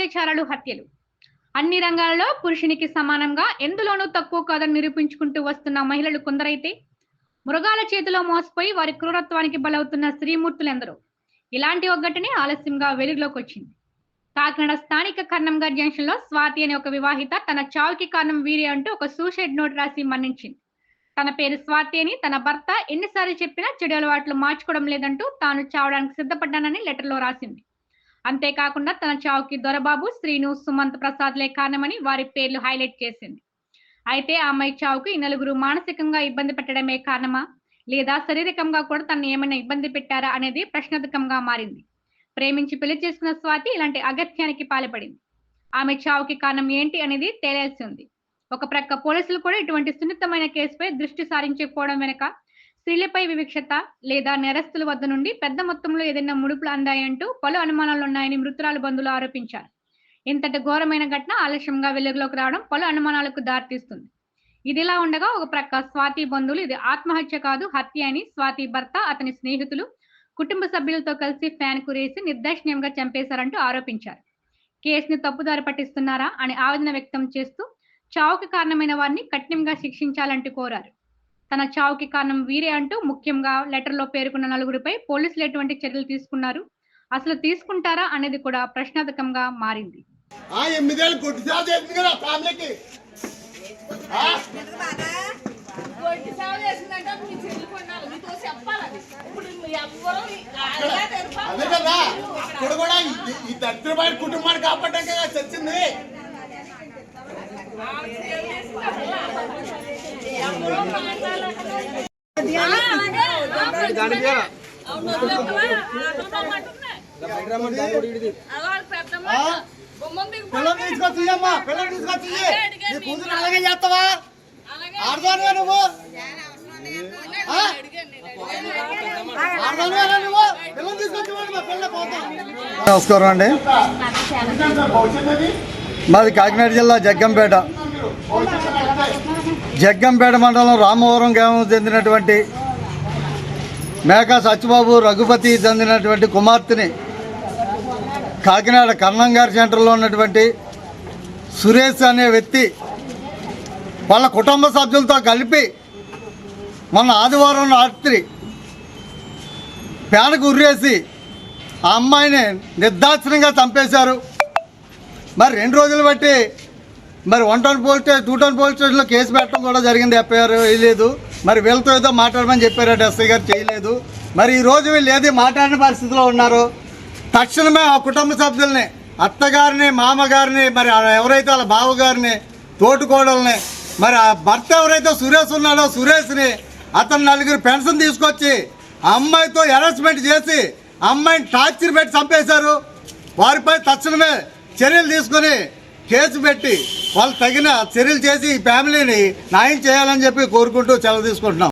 అత్యాచారాలు హత్యలు. అన్ని రంగాలలో పురుషునికి సమానంగా ఎందులోనూ తక్కువ కాదని నిరూపించుకుంటూ వస్తున్న మహిళలు కొందరైతే మృగాల చేతిలో మోసపోయి వారి క్రూరత్వానికి బలవుతున్న స్త్రీమూర్తులెందరూ. ఇలాంటి ఒక ఆలస్యంగా వెలుగులోకి వచ్చింది. కాకినాడ స్థానిక కర్ణంగర్ జంక్షన్లో స్వాతి అనే ఒక వివాహిత తన చావుకి కారణం వీరే అంటూ ఒక సూసైడ్ నోట్ రాసి మరణించింది తన పేరు స్వాతి అని తన భర్త ఎన్నిసార్లు చెప్పినా చెడు అలవాట్లు మార్చుకోవడం లేదంటూ తాను చావడానికి సిద్ధపడ్డానని లెటర్లో రాసింది. అంతేకాకుండా తన చావుకి దొరబాబు శ్రీను సుమంత్ ప్రసాద్లే కారణమని వారి పేర్లు హైలైట్ చేసింది. అయితే ఆ అమ్మాయి చావుకు ఈ నలుగురు మానసికంగా ఇబ్బంది పెట్టడమే కారణమా? లేదా శారీరకంగా కూడా తను ఏమైనా ఇబ్బంది పెట్టారా అనేది ప్రశ్నార్థకంగా మారింది. ప్రేమించి పెళ్ళి చేసుకున్న స్వాతి ఇలాంటి అగత్యానికి పాల్పడింది. ఆమె చావుకి కారణం ఏంటి అనేది తేలాల్సి ఉంది. ఒక ప్రక్క పోలీసులు కూడా ఇటువంటి సున్నితమైన కేసుపై దృష్టి సారించకపోవడం వెనుక స్త్రీలపై వివక్షత లేదా నేరస్తుల వద్ద నుండి పెద్ద మొత్తంలో ఏదైనా ముడుపులు అందాయంటూ పలు అనుమానాలు ఉన్నాయని మృతురాలు బంధువులు ఆరోపించారు. ఇంతటి ఘోరమైన ఘటన ఆలస్యంగా వెలుగులోకి రావడం పలు అనుమానాలకు దారితీస్తుంది. ఇదిలా ఉండగా ఒక ప్రక్క స్వాతి బంధువులు ఇది ఆత్మహత్య కాదు హత్య అని స్వాతి భర్త అతని స్నేహితులు కుటుంబ సభ్యులతో కలిసి ఫ్యాన్ కురేసి నిర్దాక్షిణ్యంగా చంపేశారంటూ ఆరోపించారు. కేసుని తప్పుదారి పట్టిస్తున్నారా అని ఆవేదన వ్యక్తం చేస్తూ చావుకి కారణమైన వారిని కఠినంగా శిక్షించాలంటూ కోరారు. తన చావుకి కారణం వీరే అంటూ ముఖ్యంగా లెటర్లో పేర్కొన్న నలుగురిపై పోలీసులు ఎటువంటి చర్యలు తీసుకున్నారు? అసలు తీసుకుంటారా అనేది కూడా ప్రశ్నార్థకంగా మారింది. కదా. ఇప్పుడు కూడా ఈ దరిద్రమైన కుటుంబాన్ని కాపాడటం కదా చచ్చింది. పిల్లలు తీసుకొచ్చి అమ్మా పిల్లలు తీసుకొచ్చి నీ కూతురు అలాగే చేస్తావా నువ్వు నమస్కారం అండి. మాది కాకినాడ జిల్లా జగ్గంపేట. జగ్గంపేట మండలం రామవరం గ్రామం చెందినటువంటి మేకా సత్యబాబు రఘుపతి చెందినటువంటి కుమార్తెని కాకినాడ కర్ణంగారి సెంటర్లో ఉన్నటువంటి సురేష్ అనే వ్యక్తి వాళ్ళ కుటుంబ సభ్యులతో కలిపి మొన్న ఆదివారం రాత్రి ప్యానకు ఉర్రేసి ఆ అమ్మాయిని నిర్దాక్షిణంగా చంపేశారు. మరి రెండు రోజులు బట్టి మరి one town police station two town police స్టేషన్లో కేసు పెట్టడం కూడా జరిగింది ఎఫ్ఐఆర్ వేయలేదు. మరి వీళ్ళతో ఏదో మాట్లాడమని చెప్పారట ఎస్ఐ గారు చేయలేదు. మరి ఈ రోజు వీళ్ళు ఏది మాట్లాడిన పరిస్థితిలో ఉన్నారు తక్షణమే ఆ కుటుంబ సభ్యుల్ని అత్తగారిని మామగారిని మరి ఆ ఎవరైతే వాళ్ళ బావగారిని తోటికోడల్ని మరి ఆ భర్త ఎవరైతే సురేష్ ఉన్నాడో సురేష్ని అతను నలుగురు పెన్షన్ తీసుకొచ్చి అమ్మాయితో హెరాస్మెంట్ చేసి అమ్మాయిని టార్చర్ పెట్టి చంపేశారు. వారిపై తక్షణమే చర్యలు తీసుకొని కేసు పెట్టి వాళ్ళు తగిన చర్యలు చేసి ఈ ఫ్యామిలీని న్యాయం చేయాలని చెప్పి కోరుకుంటూ సెలవు తీసుకుంటున్నాం.